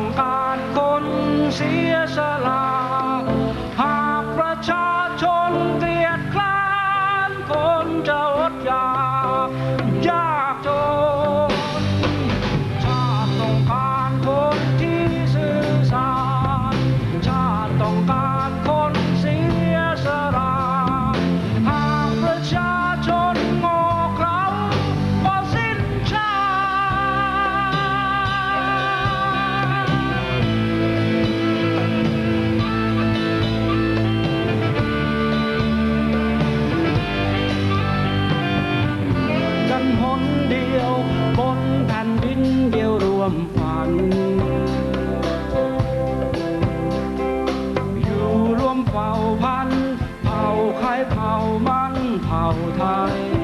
ต้องการลนเสียส อยู่รวมเผ่าพันธุ์เผ่าใครเผ่ามันเผ่าไทย